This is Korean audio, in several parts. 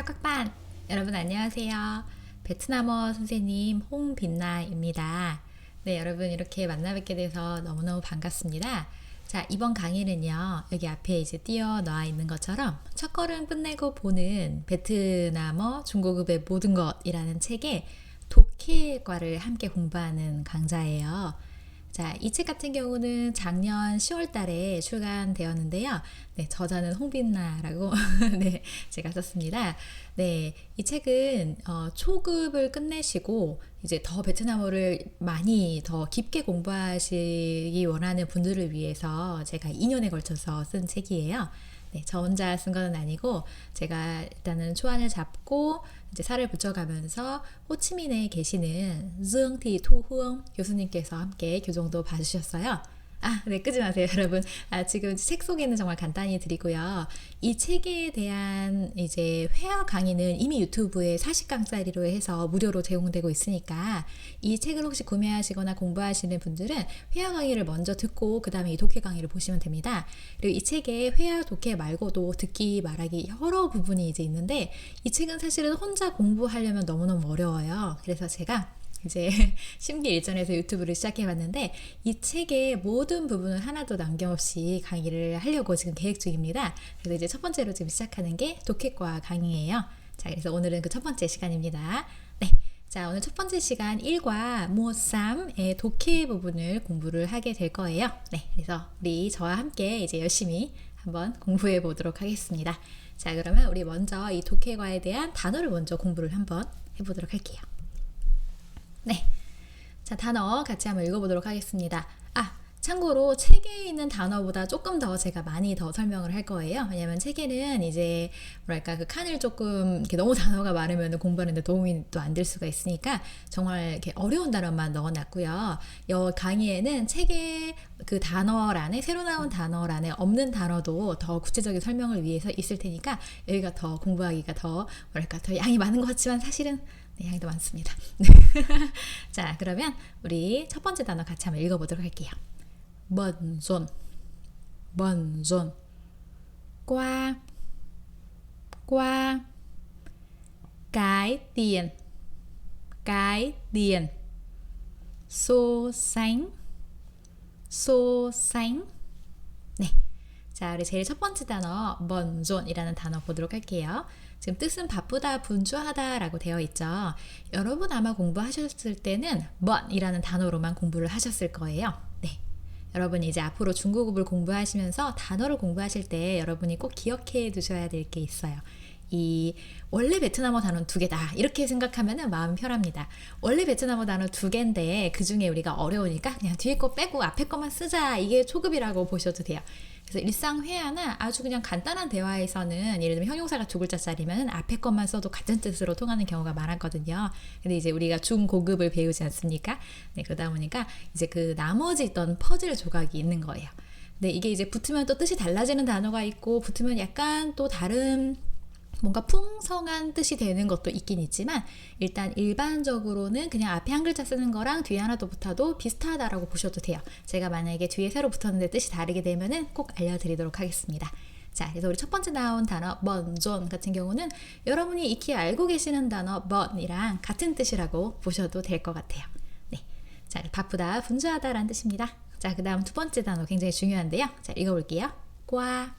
빡빡빡 여러분 안녕하세요. 베트남어 선생님 홍빛나입니다. 네, 여러분 이렇게 만나 뵙게 돼서 너무너무 반갑습니다. 자, 이번 강의는요. 여기 앞에 이제 띄어 놔 있는 것처럼 첫걸음 끝내고 보는 베트남어 중고급의 모든 것이라는 책의 독해과를 함께 공부하는 강좌예요. 자, 이 책 같은 경우는 작년 10월 달에 출간되었는데요. 네, 저자는 홍빛나라고 네, 제가 썼습니다. 네, 이 책은 어, 초급을 끝내시고 이제 더 베트남어를 많이 더 깊게 공부하시기 원하는 분들을 위해서 제가 2년에 걸쳐서 쓴 책이에요. 네, 저 혼자 쓴 건 아니고 제가 일단은 초안을 잡고 이제 살을 붙여가면서 호치민에 계시는 dương 투후엉 교수님께서 함께 교정도 봐주셨어요. 아, 네, 끄지 마세요, 여러분. 아, 지금 책 소개는 정말 간단히 드리고요. 이 책에 대한 이제 회화 강의는 이미 유튜브에 40강짜리로 해서 무료로 제공되고 있으니까 이 책을 혹시 구매하시거나 공부하시는 분들은 회화 강의를 먼저 듣고 그 다음에 이 독해 강의를 보시면 됩니다. 그리고 이 책에 회화 독해 말고도 듣기 말하기 여러 부분이 이제 있는데 이 책은 사실은 혼자 공부하려면 너무너무 어려워요. 그래서 제가 이제 심기일전에서 유튜브를 시작해봤는데 이 책의 모든 부분을 하나도 남김없이 강의를 하려고 지금 계획 중입니다. 그래서 이제 첫 번째로 지금 시작하는 게 독해과 강의예요. 자, 그래서 오늘은 그 첫 번째 시간입니다. 네. 자, 오늘 첫 번째 시간 1과 모쌈의 독해 부분을 공부를 하게 될 거예요. 네. 그래서 우리 저와 함께 이제 열심히 한번 공부해 보도록 하겠습니다. 자, 그러면 우리 먼저 이 독해과에 대한 단어를 먼저 공부를 한번 해보도록 할게요. 네. 자, 단어 같이 한번 읽어보도록 하겠습니다. 아, 참고로 책에 있는 단어보다 조금 더 제가 많이 더 설명을 할 거예요. 왜냐면 책에는 이제 뭐랄까 그 칸을 조금 이렇게 너무 단어가 많으면 공부하는데 도움이 또 안 될 수가 있으니까 정말 이렇게 어려운 단어만 넣어놨고요. 여 강의에는 책의 그 단어란에 새로 나온 단어란에 없는 단어도 더 구체적인 설명을 위해서 있을 테니까 여기가 더 공부하기가 더 뭐랄까 더 양이 많은 것 같지만 사실은 네, 양이 더 많습니다. 자, 그러면 우리 첫 번째 단어 같이 한번 읽어보도록 할게요. bận rộn qua qua cái tiền cái tiền 네. 자, 우리 제일 첫 번째 단어 번존이라는 단어 보도록 할게요. 지금 뜻은 바쁘다, 분주하다라고 되어 있죠. 여러분 아마 공부하셨을 때는 번이라는 단어로만 공부를 하셨을 거예요. 네. 여러분이 이제 앞으로 중국어를 공부하시면서 단어를 공부하실 때 여러분이 꼭 기억해 두셔야 될 게 있어요. 이 원래 베트남어 단어는 두 개다 이렇게 생각하면 마음 편합니다. 원래 베트남어 단어 두 개인데 그 중에 우리가 어려우니까 그냥 뒤에 거 빼고 앞에 거만 쓰자 이게 초급이라고 보셔도 돼요. 그래서 일상 회화나 아주 그냥 간단한 대화에서는 예를 들면 형용사가 두 글자짜리면 앞에 것만 써도 같은 뜻으로 통하는 경우가 많았거든요. 근데 이제 우리가 중고급을 배우지 않습니까? 네, 그러다 보니까 이제 그 나머지 있던 퍼즐 조각이 있는 거예요. 네, 이게 이제 붙으면 또 뜻이 달라지는 단어가 있고 붙으면 약간 또 다른 뭔가 풍성한 뜻이 되는 것도 있긴 있지만 일단 일반적으로는 그냥 앞에 한 글자 쓰는 거랑 뒤에 하나 더 붙어도 비슷하다라고 보셔도 돼요. 제가 만약에 뒤에 새로 붙었는데 뜻이 다르게 되면은 꼭 알려드리도록 하겠습니다. 자, 그래서 우리 첫 번째 나온 단어 번존 같은 경우는 여러분이 익히 알고 계시는 단어 번이랑 같은 뜻이라고 보셔도 될 것 같아요. 네, 자 바쁘다, 분주하다라는 뜻입니다. 자, 그 다음 두 번째 단어 굉장히 중요한데요. 자, 읽어볼게요. 과,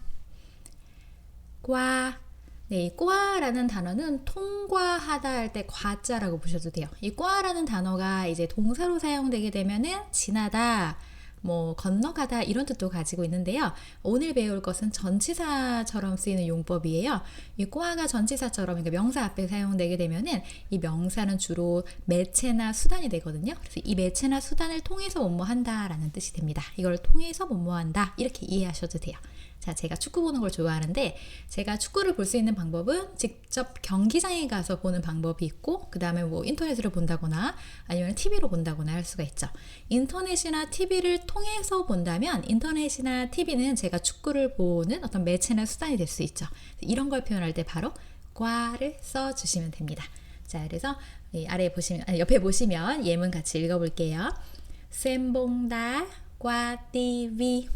과. 네, 이 꽈라는 단어는 통과하다 할 때 과자라고 보셔도 돼요. 이 꽈라는 단어가 이제 동사로 사용되게 되면은 지나다, 뭐 건너가다 이런 뜻도 가지고 있는데요. 오늘 배울 것은 전치사처럼 쓰이는 용법이에요. 이 꽈가 전치사처럼 그러니까 명사 앞에 사용되게 되면은 이 명사는 주로 매체나 수단이 되거든요. 그래서 이 매체나 수단을 통해서 뭐뭐 한다라는 뜻이 됩니다. 이걸 통해서 뭐뭐 한다 이렇게 이해하셔도 돼요. 자, 제가 축구 보는 걸 좋아하는데 제가 축구를 볼 수 있는 방법은 직접 경기장에 가서 보는 방법이 있고 그 다음에 뭐 인터넷으로 본다거나 아니면 TV로 본다거나 할 수가 있죠. 인터넷이나 TV를 통해서 본다면 인터넷이나 TV는 제가 축구를 보는 어떤 매체나 수단이 될 수 있죠. 이런 걸 표현할 때 바로 과를 써 주시면 됩니다. 자, 그래서 아래 보시면 아니, 옆에 보시면 예문 같이 읽어 볼게요. 셈봉다 과 TV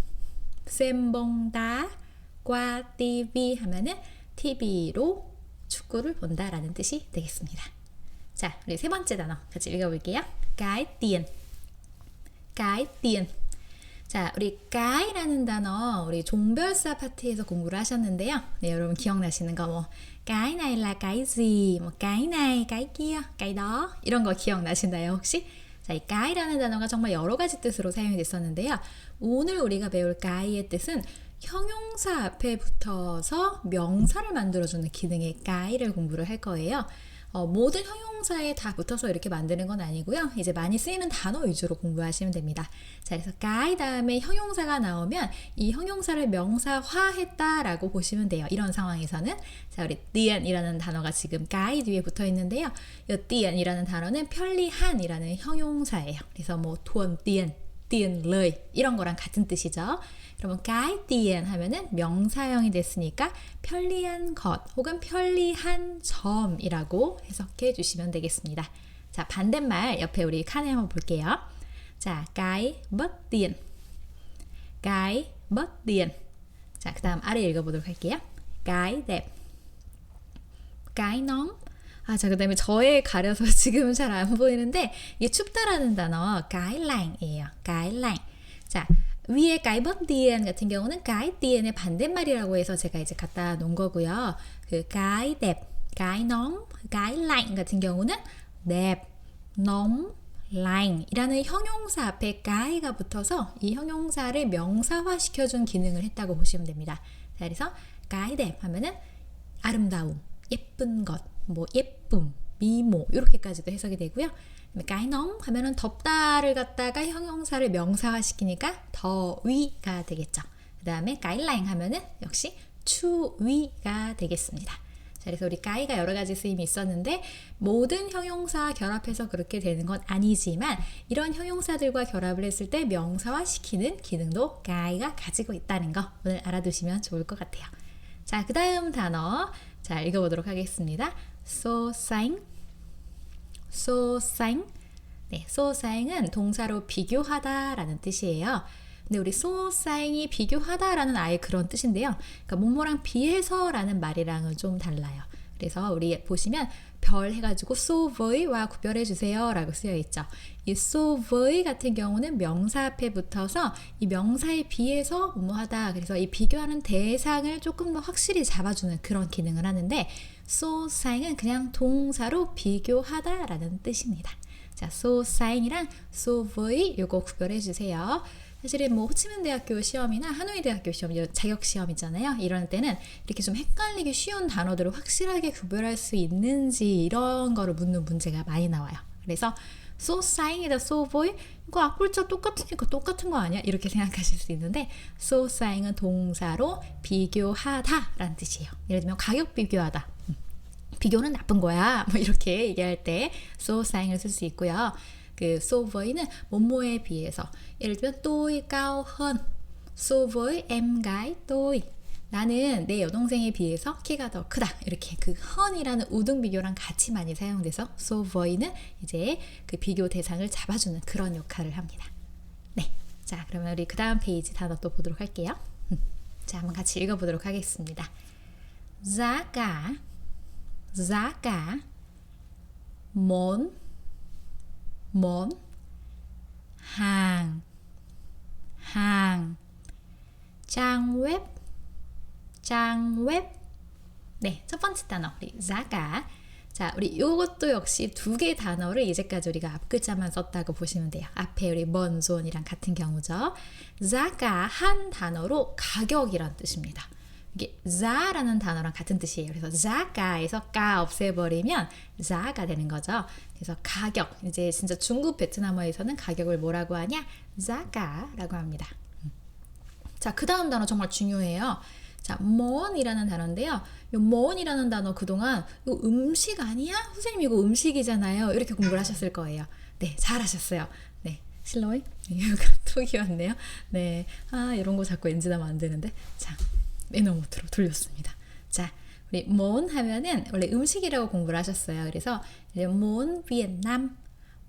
qua TV 하면은 TV로 축구를 본다라는 뜻이 되겠습니다. 자, 우리 세 번째 단어 같이 읽어볼게요. cái tiền. 자, 우리 guy라는 단어 우리 종별사 파트에서 공부를 하셨는데요. 네, 여러분 기억나시는 거뭐 cái gì, 뭐 kia, cái đó 이런 거 기억나시나요 혹시? 자, 이 guy라는 단어가 정말 여러 가지 뜻으로 사용이 됐었는데요. 오늘 우리가 배울 guy의 뜻은 형용사 앞에 붙어서 명사를 만들어주는 기능의 guy를 공부를 할 거예요. 어, 모든 형용사에 다 붙어서 이렇게 만드는 건 아니고요. 이제 많이 쓰이는 단어 위주로 공부하시면 됩니다. 자, 그래서 guy 다음에 형용사가 나오면 이 형용사를 명사화했다라고 보시면 돼요. 이런 상황에서는 자, 우리 tien이라는 단어가 지금 guy 뒤에 붙어 있는데요. 이 tien이라는 단어는 편리한이라는 형용사예요. 그래서 뭐 tiện, tiền lời 이런 거랑 같은 뜻이죠. Cái tiền 하면은 명사형이 됐으니까 편리한 것 혹은 편리한 점이라고 해석해 주시면 되겠습니다. 자, 반대말 옆에 우리 칸에 한번 볼게요. 자, tiện. cái bất tiện. 자, 그다음 아래 읽어 보도록 할게요. cái đẹp. cái nóng. 아, 자, 그 다음에 저에 가려서 지금은 잘 안 보이는데, 이게 춥다라는 단어, cái lạnh 이에요. cái lạnh. 자, 위에 bất tiền 같은 경우는 cái tien의 반대말이라고 해서 제가 이제 갖다 놓은 거고요. 그 cái đẹp, cái nóng, cái lạnh 같은 경우는 đẹp, nóng, lạnh 이라는 형용사 앞에 guy가 붙어서 이 형용사를 명사화 시켜준 기능을 했다고 보시면 됩니다. 자, 그래서 cái đẹp 하면은 아름다움, 예쁜 것, 뭐 예쁨, 미모 이렇게까지도 해석이 되고요. Nóng 하면은 덥다를 갖다가 형용사를 명사화 시키니까 더위가 되겠죠. 그 다음에 lạnh 하면은 역시 추위가 되겠습니다. 자, 그래서 우리 guy가 여러 가지 쓰임이 있었는데 모든 형용사 결합해서 그렇게 되는 건 아니지만 이런 형용사들과 결합을 했을 때 명사화 시키는 기능도 guy가 가지고 있다는 거 오늘 알아두시면 좋을 것 같아요. 자, 그 다음 단어 자 읽어보도록 하겠습니다. so sang sang 네, sang은 동사로 비교하다라는 뜻이에요. 근데 우리 sang이 비교하다라는 아예 그런 뜻인데요. 그러니까 뭐뭐랑 비해서라는 말이랑은 좀 달라요. 그래서 우리 보시면 별 해가지고 so with와 구별해 주세요라고 쓰여 있죠. 이 with 같은 경우는 명사 앞에 붙어서 이 명사에 비해서 뭐하다. 그래서 이 비교하는 대상을 조금 더 확실히 잡아주는 그런 기능을 하는데 sang은 그냥 동사로 비교하다라는 뜻입니다. 자, so with 요거 구별해 주세요. 사실은 뭐 호치민 대학교 시험이나 하노이 대학교 시험, 자격 시험 있잖아요. 이런 때는 이렇게 좀 헷갈리기 쉬운 단어들을 확실하게 구별할 수 있는지 이런 거를 묻는 문제가 많이 나와요. 그래서 so sign이다 so boy 이거 앞글자 똑같으니까 똑같은 거 아니야? 이렇게 생각하실 수 있는데 so sign은 동사로 비교하다 라는 뜻이에요. 예를 들면 가격 비교하다. 음, 비교는 나쁜 거야. 뭐 이렇게 얘기할 때 so sign을 쓸 수 있고요. 그 so với 는 뭐뭐에 비해서 예를 들면 tôi cao hơn so với em gái tôi 나는 내 여동생에 비해서 키가 더 크다 이렇게 그 헌이라는 우등 비교랑 같이 많이 사용돼서 so voi는 이제 그 비교 대상을 잡아주는 그런 역할을 합니다. 네, 자 그러면 우리 그 다음 페이지 단어 또 보도록 할게요. 자 한번 같이 읽어보도록 하겠습니다. giá cả, hàng, hàng, trang web 장 웹. 네, 첫 번째 단어 우리 자가. 자, 우리 이것도 역시 두 개의 단어를 이제까지 우리가 앞글자만 썼다고 보시면 돼요. 앞에 우리 먼존이랑 같은 경우죠. 자가 한 단어로 가격이란 뜻입니다. 이게 자라는 단어랑 같은 뜻이에요. 그래서 자가에서 가 없애버리면 자가 되는 거죠. 그래서 가격 이제 진짜 중국 베트남어에서는 가격을 뭐라고 하냐? 자가라고 합니다. 자, 그 다음 단어 정말 중요해요. 자, mon이라는 단어인데요. 이 mon이라는 단어 그동안 이거 음식 아니야? 선생님 이거 음식이잖아요. 이렇게 공부를 하셨을 거예요. 네, 잘하셨어요. 네, 실로이 이거 톡이 왔네요. 네, 아 이런 거 자꾸 엔지 나면 안 되는데. 자, 에너모트로 돌렸습니다. 자, 우리 mon 하면은 원래 음식이라고 공부를 하셨어요. 그래서 mon Vietnam,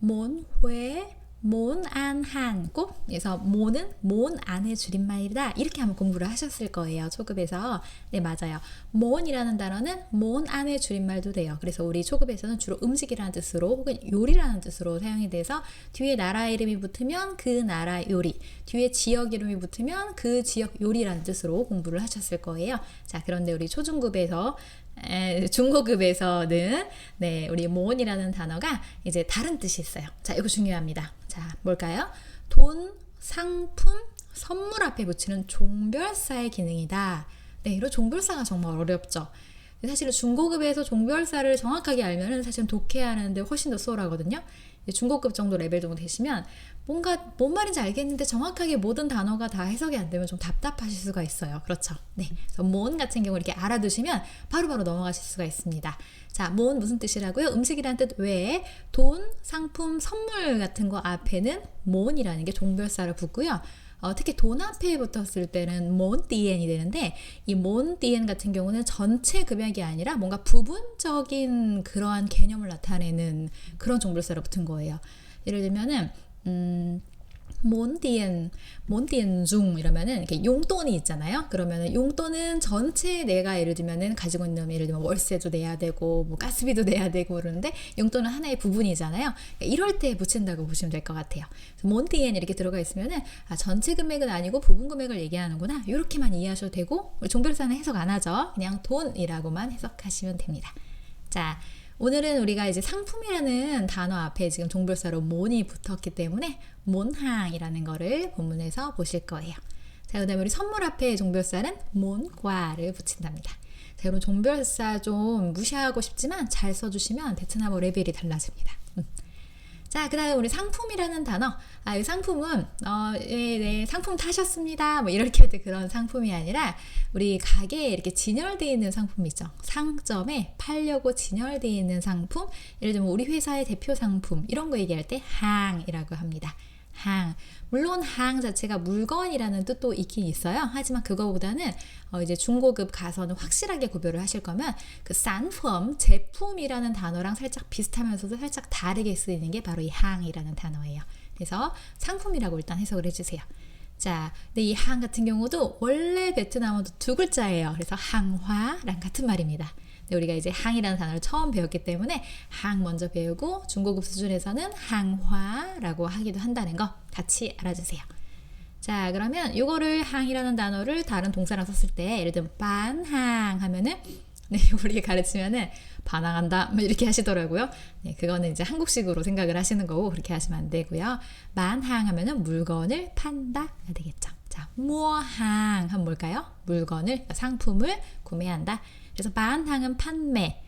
mon Huế, 몬안한 꼭. 그래서 몬은 몬 안의 줄임말이다. 이렇게 한번 공부를 하셨을 거예요 초급에서. 네 맞아요. 몬이라는 단어는 몬 안의 줄임말도 돼요. 그래서 우리 초급에서는 주로 음식이라는 뜻으로 혹은 요리라는 뜻으로 사용이 돼서 뒤에 나라 이름이 붙으면 그 나라 요리 뒤에 지역 이름이 붙으면 그 지역 요리라는 뜻으로 공부를 하셨을 거예요. 자 그런데 우리 초중급에서 에, 중고급에서는 네 우리 몬이라는 단어가 이제 다른 뜻이 있어요. 자 이거 중요합니다. 자 뭘까요? 돈, 상품, 선물 앞에 붙이는 종별사의 기능이다. 네 이런 종별사가 정말 어렵죠. 사실은 중고급에서 종별사를 정확하게 알면은 사실은 독해하는데 훨씬 더 수월하거든요. 중고급 정도 레벨 정도 되시면 뭔가 뭔 말인지 알겠는데 정확하게 모든 단어가 다 해석이 안 되면 좀 답답하실 수가 있어요. 그렇죠? 네. 그래서 뭔 같은 경우 이렇게 알아두시면 바로바로 넘어가실 수가 있습니다. 자, 뭔 무슨 뜻이라고요? 음식이란 뜻 외에 돈, 상품, 선물 같은 거 앞에는 뭔이라는 게 종별사를 붙고요. 어, 특히 돈 앞에 붙었을 때는 몬띠엔이 되는데 이 몬띠엔 같은 경우는 전체 금액이 아니라 뭔가 부분적인 그러한 개념을 나타내는 그런 종별사로 붙은 거예요. 예를 들면은 음, 몬디엔 몬디엔 중 이러면은 이렇게 용돈이 있잖아요. 그러면은 용돈은 전체 내가 예를 들면은 가지고 있는 예를 들면 월세도 내야 되고 뭐 가스비도 내야 되고 그러는데 용돈은 하나의 부분이잖아요. 그러니까 이럴 때 붙인다고 보시면 될 것 같아요. 몬디엔 이렇게 들어가 있으면은 아, 전체 금액은 아니고 부분 금액을 얘기하는구나. 이렇게만 이해하셔도 되고 종별사는 해석 안 하죠. 그냥 돈이라고만 해석하시면 됩니다. 자. 오늘은 우리가 이제 상품이라는 단어 앞에 지금 종별사로 몬이 붙었기 때문에 몬항이라는 거를 본문에서 보실 거예요. 자, 그 다음에 우리 선물 앞에 종별사는 몬과를 붙인답니다. 자, 여러분 종별사 좀 무시하고 싶지만 잘 써주시면 베트남어 레벨이 달라집니다. 음. 자, 그 다음에 우리 상품이라는 단어. 아, 이 상품은, 어, 예, 네, 상품 타셨습니다. 뭐, 이렇게 할 때 그런 상품이 아니라, 우리 가게에 이렇게 진열되어 있는 상품 있죠. 상점에 팔려고 진열되어 있는 상품. 예를 들면, 우리 회사의 대표 상품. 이런 거 얘기할 때 항이라고 합니다. 항. 물론 항 자체가 물건이라는 뜻도 있긴 있어요. 하지만 그거보다는 어 이제 중고급 가서는 확실하게 구별을 하실 거면 그 산품, 제품이라는 단어랑 살짝 비슷하면서도 살짝 다르게 쓰이는 게 바로 이 항이라는 단어예요. 그래서 상품이라고 일단 해석을 해주세요. 자, 근데 이 항 같은 경우도 원래 베트남어도 두 글자예요. 그래서 항화랑 같은 말입니다. 우리가 이제 항이라는 단어를 처음 배웠기 때문에 항 먼저 배우고 중고급 수준에서는 항화라고 하기도 한다는 거 같이 알아주세요. 자, 그러면 이거를 항이라는 단어를 다른 동사랑 썼을 때 예를 들면 반항 하면은 네, 우리 가르치면은 반항한다 뭐 이렇게 하시더라고요. 네, 그거는 이제 한국식으로 생각을 하시는 거고 그렇게 하시면 안 되고요. 만항 하면은 물건을 판다가 되겠죠. 자, 무항 하면 뭘까요? 물건을 상품을 구매한다. 그래서 반항은 판매,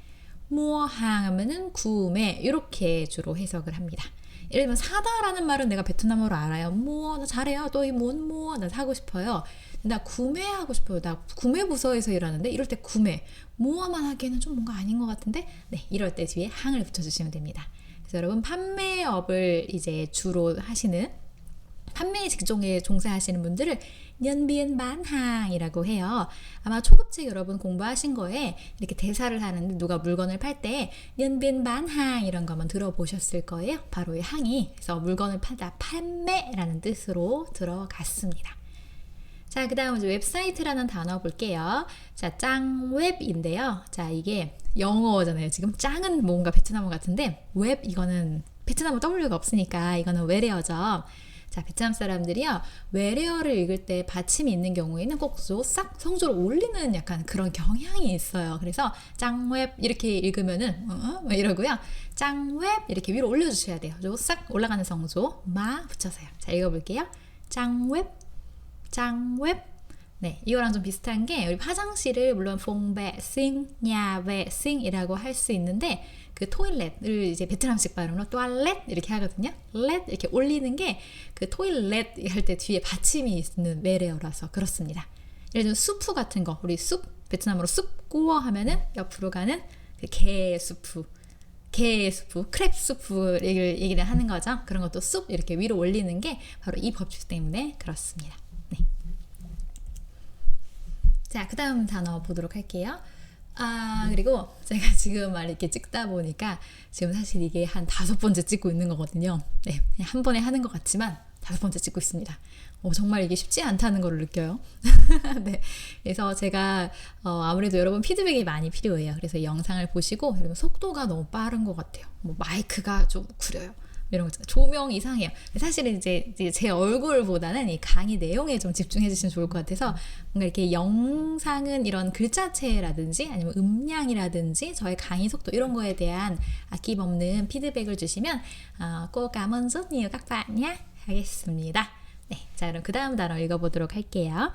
무어항 하면은 구매 이렇게 주로 해석을 합니다. 예를 들면 사다라는 말은 내가 베트남어로 알아요. 무어 나 잘해요. 또이 뭔 무어 나 사고 싶어요. 나 구매하고 싶어요. 나 구매 부서에서 일하는데 이럴 때 구매 무어만 하기에는 좀 뭔가 아닌 것 같은데 네 이럴 때 뒤에 항을 붙여주시면 됩니다. 그래서 여러분 판매업을 이제 주로 하시는 판매 직종에 종사하시는 분들을 연비엔 만항이라고 해요. 아마 초급책 여러분 공부하신 거에 이렇게 대사를 하는데 누가 물건을 팔 때 연비엔 만항 이런 거만 들어보셨을 거예요. 바로 이 항이 그래서 물건을 팔다 판매라는 뜻으로 들어갔습니다. 자, 그 다음 이제 웹사이트라는 단어 볼게요. 자, 짱웹인데요. 자, 이게 영어잖아요. 지금 짱은 뭔가 베트남어 같은데 웹 이거는 베트남어 W가 없으니까 이거는 외래어죠. 자, 베트남 사람들이요, 외래어를 읽을 때 받침이 있는 경우에는 꼭싹 성조를 올리는 약간 그런 경향이 있어요. 그래서 짱웹 이렇게 읽으면은, 어? 어? 이러고요. 짱웹 이렇게 위로 올려 주셔야 돼요. 싹 올라가는 성조, 마 붙여서요. 자, 읽어 볼게요. 짱웹, 짱웹, 네, 이거랑 좀 비슷한 게 우리 화장실을 물론 퐁베, 싱, 야베, 싱이라고 할 수 있는데 그 토일렛을 이제 베트남식 발음으로 또알렛 이렇게 하거든요. 렛 이렇게 올리는 게 그 토일렛 할 때 뒤에 받침이 있는 외래어라서 그렇습니다. 예를 들면 수프 같은 거 우리 숲 베트남어로 숲 꾸어 하면은 옆으로 가는 그개 수프 개 수프, 크랩 수프 얘기를, 얘기를 하는 거죠. 그런 것도 숲 이렇게 위로 올리는 게 바로 이 법칙 때문에 그렇습니다. 네. 자, 그 다음 단어 보도록 할게요. 아 그리고 제가 지금 말 이렇게 찍다 보니까 지금 사실 이게 한 다섯 번째 찍고 있는 거거든요. 네, 한 번에 하는 것 같지만 다섯 번째 찍고 있습니다. 어, 정말 이게 쉽지 않다는 걸 느껴요. 네, 그래서 제가 어, 아무래도 여러분 피드백이 많이 필요해요. 그래서 이 영상을 보시고 여러분 속도가 너무 빠른 것 같아요. 뭐 마이크가 좀 구려요. 이런 거. 조명 이상해요. 사실은 이제, 이제 제 얼굴보다는 이 강의 내용에 좀 집중해 주시면 좋을 것 같아서 뭔가 이렇게 영상은 이런 글자체라든지 아니면 음량이라든지 저의 강의 속도 이런 거에 대한 아낌없는 피드백을 주시면 어, 꼭 bạn nhé 하겠습니다. 네, 자 그럼 그 다음 단어 읽어보도록 할게요.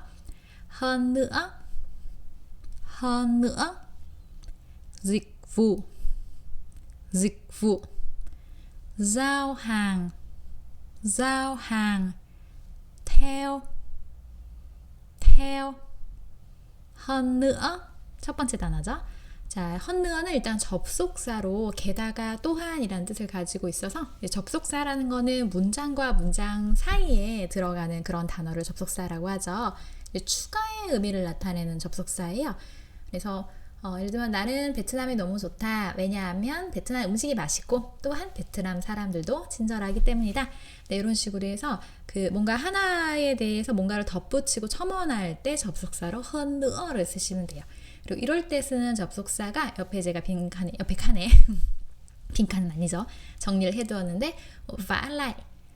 hơn nữa, hơn nữa. Giao hàng giao hàng theo theo hơn nữa 첫 번째 단어죠. 자, 헌느어는 일단 접속사로 게다가 또한이라는 뜻을 가지고 있어서 접속사라는 거는 문장과 문장 사이에 들어가는 그런 단어를 접속사라고 하죠. 추가의 의미를 나타내는 접속사예요. 그래서 어, 예를 들면 나는 베트남이 너무 좋다. 왜냐하면 베트남 음식이 맛있고 또한 베트남 사람들도 친절하기 때문이다. 네, 이런 식으로 해서 그 뭔가 하나에 대해서 뭔가를 덧붙이고 첨언할 때 접속사로 헌느어를 쓰시면 돼요. 그리고 이럴 때 쓰는 접속사가 옆에 제가 빈칸에 옆에 칸에 빈칸은 아니죠. 정리를 해두었는데 vả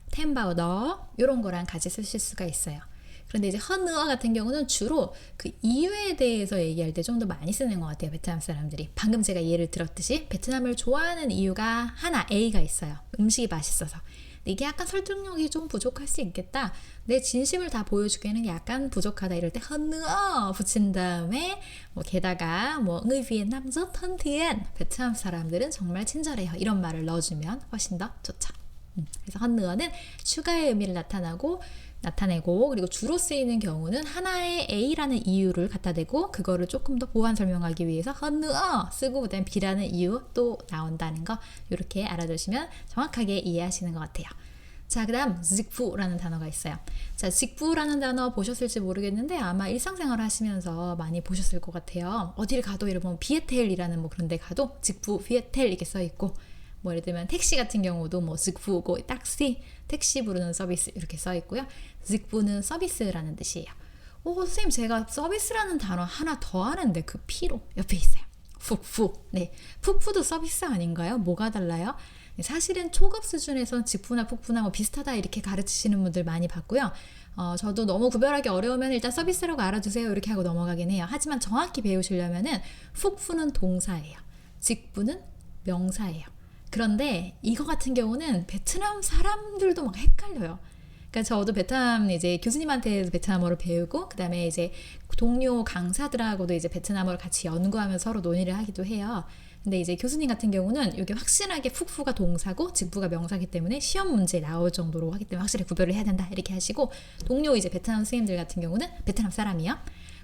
템바우더 이런 거랑 같이 쓰실 수가 있어요. 그런데 이제 헌느어 같은 경우는 주로 그 이유에 대해서 얘기할 때 좀 더 많이 쓰는 것 같아요. 베트남 사람들이. 방금 제가 예를 들었듯이 베트남을 좋아하는 이유가 하나 A가 있어요. 음식이 맛있어서. 이게 약간 설득력이 좀 부족할 수 있겠다. 내 진심을 다 보여주기에는 약간 부족하다. 이럴 때 헌느어 붙인 다음에 뭐 게다가 뭐 rất thân thiện. 베트남 사람들은 정말 친절해요. 이런 말을 넣어주면 훨씬 더 좋죠. 음, 그래서 헌느어는 추가의 의미를 나타나고 나타내고 그리고 주로 쓰이는 경우는 하나의 A라는 이유를 갖다 대고 그거를 조금 더 보완 설명하기 위해서 헌느어 쓰고 그다음 B라는 이유 또 나온다는 거 이렇게 알아두시면 정확하게 이해하시는 것 같아요. 자, 그 다음, 직부라는 단어가 있어요. 자, 직부라는 단어 보셨을지 모르겠는데 아마 일상생활 하시면서 많이 보셨을 것 같아요. 어딜 가도 여러분 비에텔이라는 뭐 그런 데 가도 직부, 비에텔 이렇게 써 있고 뭐 예를 들면 택시 같은 경우도 뭐 직부고 딱시 택시 부르는 서비스 이렇게 써 있고요. 직부는 서비스라는 뜻이에요. 오 선생님 제가 서비스라는 단어 하나 더 아는데 그 피로 옆에 있어요. 푹푸 네 푹푸도 서비스 아닌가요? 뭐가 달라요? 네, 사실은 초급 수준에서 직부나 푹푸나 뭐 비슷하다 이렇게 가르치시는 분들 많이 봤고요. 어, 저도 너무 구별하기 어려우면 일단 서비스라고 알아두세요 이렇게 하고 넘어가긴 해요. 하지만 정확히 배우시려면은 푹푸는 동사예요. 직부는 명사예요. 그런데 이거 같은 경우는 베트남 사람들도 막 헷갈려요. 그러니까 저도 베트남 이제 교수님한테 베트남어를 배우고 그다음에 이제 동료 강사들하고도 이제 베트남어를 같이 연구하면서 서로 논의를 하기도 해요. 근데 이제 교수님 같은 경우는 이게 확실하게 푹푸가 동사고 직부가 명사기 때문에 시험 문제에 나올 정도로 하기 때문에 확실히 구별을 해야 된다 이렇게 하시고 동료 이제 베트남 선생님들 같은 경우는 베트남 사람이요.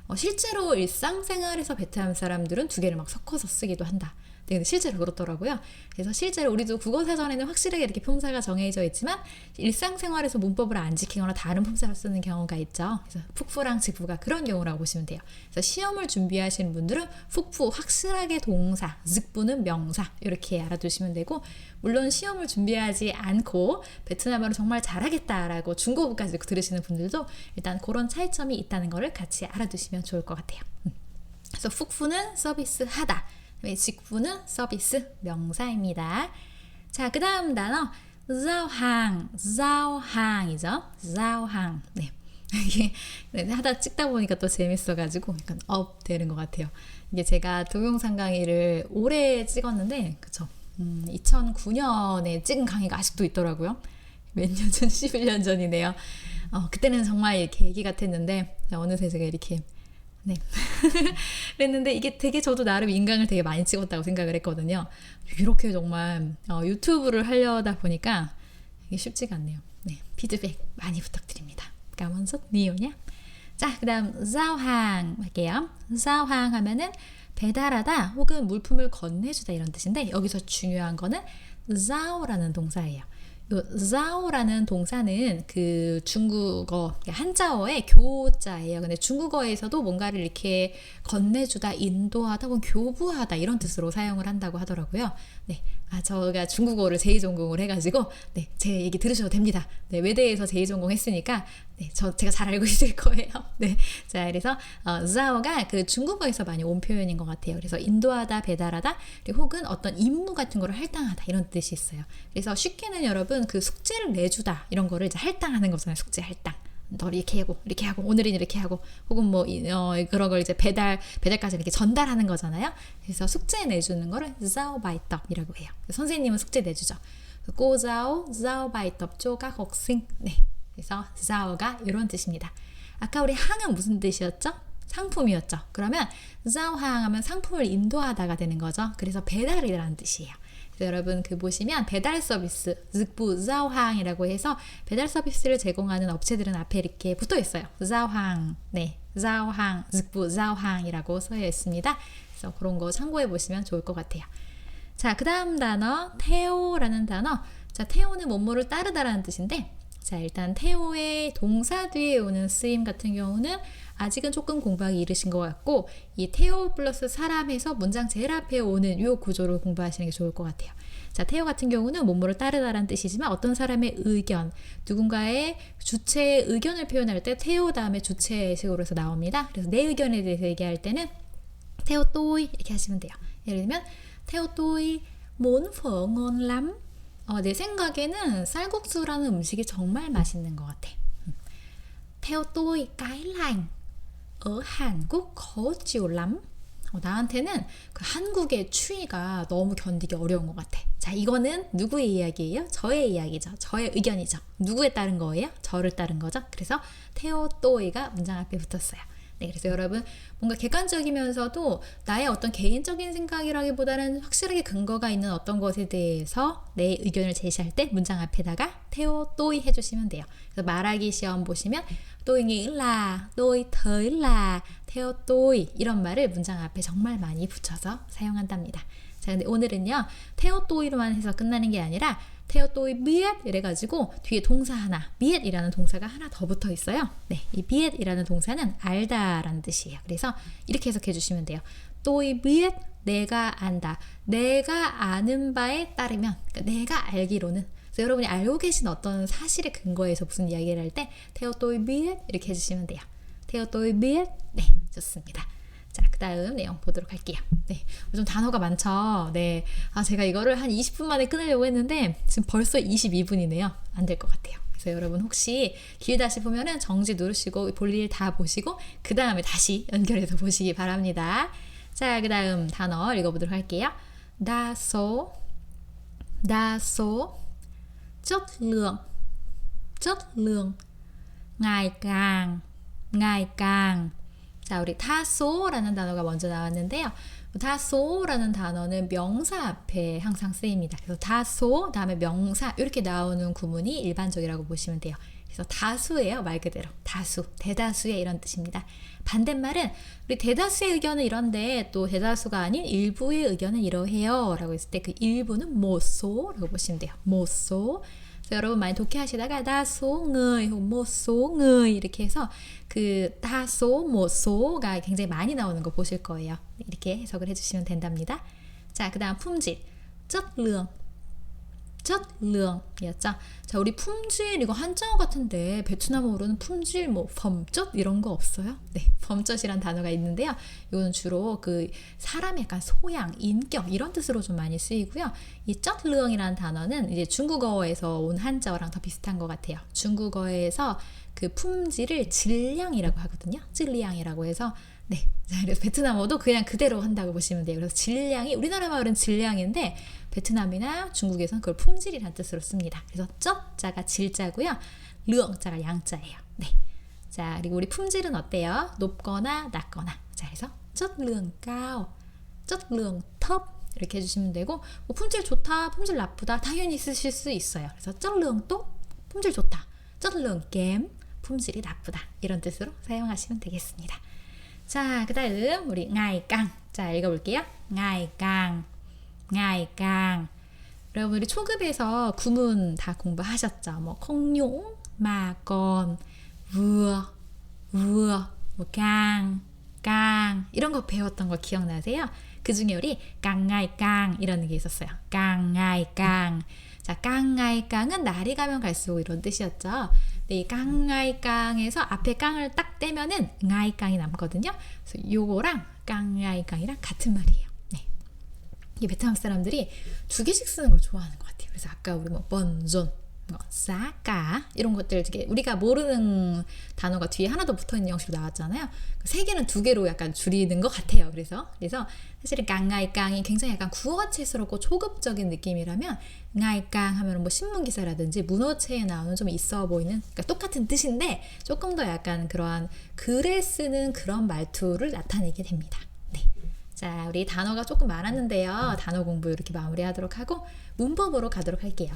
어, 실제로 일상생활에서 베트남 사람들은 두 개를 막 섞어서 쓰기도 한다. 네, 실제로 그렇더라고요. 그래서 실제로 우리도 국어 사전에는 확실하게 이렇게 품사가 정해져 있지만 일상생활에서 문법을 안 지키거나 다른 품사를 쓰는 경우가 있죠. 그래서 푹푸랑 직부가 그런 경우라고 보시면 돼요. 그래서 시험을 준비하시는 분들은 푹푸 확실하게 동사, 직부는 명사 이렇게 알아두시면 되고 물론 시험을 준비하지 않고 베트남어를 정말 잘하겠다라고 중고부까지 들으시는 분들도 일단 그런 차이점이 있다는 것을 같이 알아두시면 좋을 것 같아요. 음. 그래서 푹푸는 서비스 하다. 직부는 서비스 명사입니다. 자, 그 다음 단어 자오항, 자오항이죠. 자오항. 네. 이게 네, 하다 찍다 보니까 또 재밌어가지고 약간 업 되는 것 같아요. 이게 제가 동영상 강의를 올해 찍었는데, 그쵸. 음, 2009년에 찍은 강의가 아직도 있더라고요. 몇 년 전, 11년 전이네요. 어, 그때는 정말 계기 같았는데, 어느새 제가 이렇게 네. 그랬는데 이게 되게 저도 나름 인강을 되게 많이 찍었다고 생각을 했거든요. 이렇게 정말 어, 유튜브를 하려다 보니까 이게 쉽지가 않네요. 네. 피드백 많이 부탁드립니다. 까만서 니오냐? 자, 그 다음 자오항 할게요. 자오항 하면은 배달하다 혹은 물품을 건네주다 이런 뜻인데 여기서 중요한 거는 자오라는 동사예요. 요 자오라는 동사는 그 중국어 한자어의 교자예요. 근데 중국어에서도 뭔가를 이렇게 건네주다, 인도하다, 혹은 교부하다 이런 뜻으로 사용을 한다고 하더라고요. 네, 아 저가 중국어를 제2 전공을 해가지고 네, 제 얘기 들으셔도 됩니다. 네, 외대에서 제2 전공 했으니까 네, 저 제가 잘 알고 있을 거예요. 네, 자 그래서 어, 자오가 그 중국어에서 많이 온 표현인 것 같아요. 그래서 인도하다, 배달하다, 그리고 혹은 어떤 임무 같은 거를 할당하다 이런 뜻이 있어요. 그래서 쉽게는 여러분 그 숙제를 내주다 이런 거를 이제 할당하는 거잖아요. 숙제 할당. 너 이렇게 하고 이렇게 하고 오늘은 이렇게 하고 혹은 뭐 어, 그런 걸 이제 배달 배달까지 이렇게 전달하는 거잖아요. 그래서 숙제 내주는 거를 자오 바이떡이라고 해요. 선생님은 숙제 내주죠. 꼬자오 자오 바이떡 쪼각 학생. 네. 그래서 자오가 이런 뜻입니다. 아까 우리 항은 무슨 뜻이었죠? 상품이었죠. 그러면 자오항 하면 상품을 인도하다가 되는 거죠. 그래서 배달이라는 뜻이에요. 여러분 그 보시면 배달 서비스, 즈부 자오항이라고 해서 배달 서비스를 제공하는 업체들은 앞에 이렇게 붙어 있어요. 자오항, 네, 자오항, 즈부 자오항이라고 써 있습니다. 그래서 그런 거 참고해 보시면 좋을 것 같아요. 자, 그 다음 단어 테오라는 단어. 자, 테오는 뭐뭐를 따르다라는 뜻인데, 자, 일단 테오의 동사 뒤에 오는 쓰임 같은 경우는 아직은 조금 공부하기 이르신 것 같고 이 테오 플러스 사람에서 문장 제일 앞에 오는 이 구조를 공부하시는 게 좋을 것 같아요. 자, 테오 같은 경우는 뭐뭐를 따르다라는 뜻이지만 어떤 사람의 의견, 누군가의 주체의 의견을 표현할 때 테오 다음에 주체식으로 해서 나옵니다. 그래서 내 의견에 대해서 얘기할 때는 테오 또이 이렇게 하시면 돼요. 예를 들면 테오 또이 몬퍼 ngon 어, 내 생각에는 쌀국수라는 음식이 정말 맛있는 것 같아. Theo tôi cái lành ở Hàn Quốc khó chịu lắm. 어, 나한테는 그 한국의 추위가 너무 견디기 어려운 것 같아. 자, 이거는 누구의 이야기예요? 저의 이야기죠. 저의 의견이죠. 누구에 따른 거예요? 저를 따른 거죠. 그래서 테오 또이가 문장 앞에 붙었어요. 네, 그래서 여러분 뭔가 객관적이면서도 나의 어떤 개인적인 생각이라기보다는 확실하게 근거가 있는 어떤 것에 대해서 내 의견을 제시할 때 문장 앞에다가 테오 또이 해주시면 돼요. 그래서 말하기 시험 보시면 nghĩ là, tôi thấy là, theo tôi 이런 말을 문장 앞에 정말 많이 붙여서 사용한답니다. 자, 근데 오늘은요, to이로만 해서 끝나는 게 아니라 tôi biết 이래가지고 뒤에 동사 하나, biet이라는 동사가 하나 더 붙어 있어요. 네, 이 biet이라는 동사는 알다라는 뜻이에요. 그래서 이렇게 해석해 주시면 돼요. tôi biết 내가 안다. 내가 아는 바에 따르면, 그러니까 내가 알기로는 여러분이 알고 계신 어떤 사실의 근거에서 무슨 이야기를 할때 tôi biết 이렇게 해주시면 돼요. tôi biết 네 좋습니다. 자, 그 다음 내용 보도록 할게요. 네. 좀 단어가 많죠? 네. 아, 제가 이거를 한 20분 만에 끊으려고 했는데, 지금 벌써 22분이네요. 안 될 것 같아요. 그래서 여러분 혹시 길다 싶으면은 정지 누르시고 볼일 다 보시고, 그 다음에 다시 연결해서 보시기 바랍니다. 자, 그 다음 단어 읽어보도록 할게요. 다소, 다소, chất ngày càng ngày càng 자, 우리 타소라는 단어가 먼저 나왔는데요. 타소라는 단어는 명사 앞에 항상 쓰입니다. 그래서 다소 다음에 명사 이렇게 나오는 구문이 일반적이라고 보시면 돼요. 그래서 다수예요, 말 그대로. 다수, 대다수의 이런 뜻입니다. 반대말은 우리 대다수의 의견은 이런데 또 대다수가 아닌 일부의 의견은 이러해요. 라고 했을 때 그 일부는 모소라고 보시면 돼요. 모소. 그래서 여러분 많이 독해하시다가 다소 người 혹은 모소 người 이렇게 해서 그 다소 모소가 굉장히 많이 나오는 거 보실 거예요. 이렇게 해석을 해주시면 된답니다. 자, 그 다음 품질. chất lượng chất lượng 이었죠. 자, 우리 품질 이거 한자어 같은데 베트남어로는 품질 뭐 phẩm 이런 거 없어요? 네, phẩm chất 이란 단어가 있는데요. 이거는 주로 그 사람의 약간 소양, 인격 이런 뜻으로 좀 많이 쓰이고요. 이 이란 단어는 이제 중국어에서 온 한자어랑 더 비슷한 것 같아요. 중국어에서 그 품질을 질량이라고 하거든요. 질량이라고 해서 네. 그래서 베트남어도 그냥 그대로 한다고 보시면 돼요. 그래서 질량이 우리나라 말은 질량인데 베트남이나 중국에서는 그걸 품질이라는 뜻으로 씁니다. 그래서 쩍자가 질자고요. lượng 자가 양자예요. 네. 자, 그리고 우리 품질은 어때요? 높거나 낮거나. 자, 그래서 lượng thấp 이렇게 해주시면 되고 뭐 품질 좋다, 품질 나쁘다 당연히 쓰실 수 있어요. 그래서 tốt, 품질 좋다. kém, 품질이 나쁘다 이런 뜻으로 사용하시면 되겠습니다. 자, 그 다음 우리 càng. 자, 읽어볼게요. càng, ngày càng. 여러분들이 초급에서 구문 다 공부하셨죠? 뭐 콩용, 마건, 우어, 우어, 뭐 강, 깡 이런 거 배웠던 거 기억나세요? 그 중에 우리 깡아이 깡 이런 게 있었어요. 깡아이 깡. 자, 깡아이 깡은 날이 가면 갈수록 이런 뜻이었죠. 근데 이 깡아이 깡에서 앞에 깡을 딱 떼면은 응아이 깡이 남거든요. 그래서 요거랑 깡아이 깡이랑 같은 말이에요. 네. 이 베트남 사람들이 두 개씩 쓰는 걸 좋아하는 것 같아요. 그래서 아까 우리 뭐 번존, 뭐 싸까 이런 것들 되게 우리가 모르는 단어가 뒤에 하나 더 붙어 있는 형식으로 나왔잖아요. 그세 개는 두 개로 약간 줄이는 것 같아요. 그래서 그래서 사실은 깡가이 깡이 굉장히 약간 구어체스럽고 초급적인 느낌이라면 nga이 깡 하면 뭐 신문 기사라든지 문어체에 나오는 좀 있어 보이는 그러니까 똑같은 뜻인데 조금 더 약간 그러한 글에 쓰는 그런 말투를 나타내게 됩니다. 네. 자, 우리 단어가 조금 많았는데요. 단어 공부 이렇게 마무리하도록 하고 문법으로 가도록 할게요.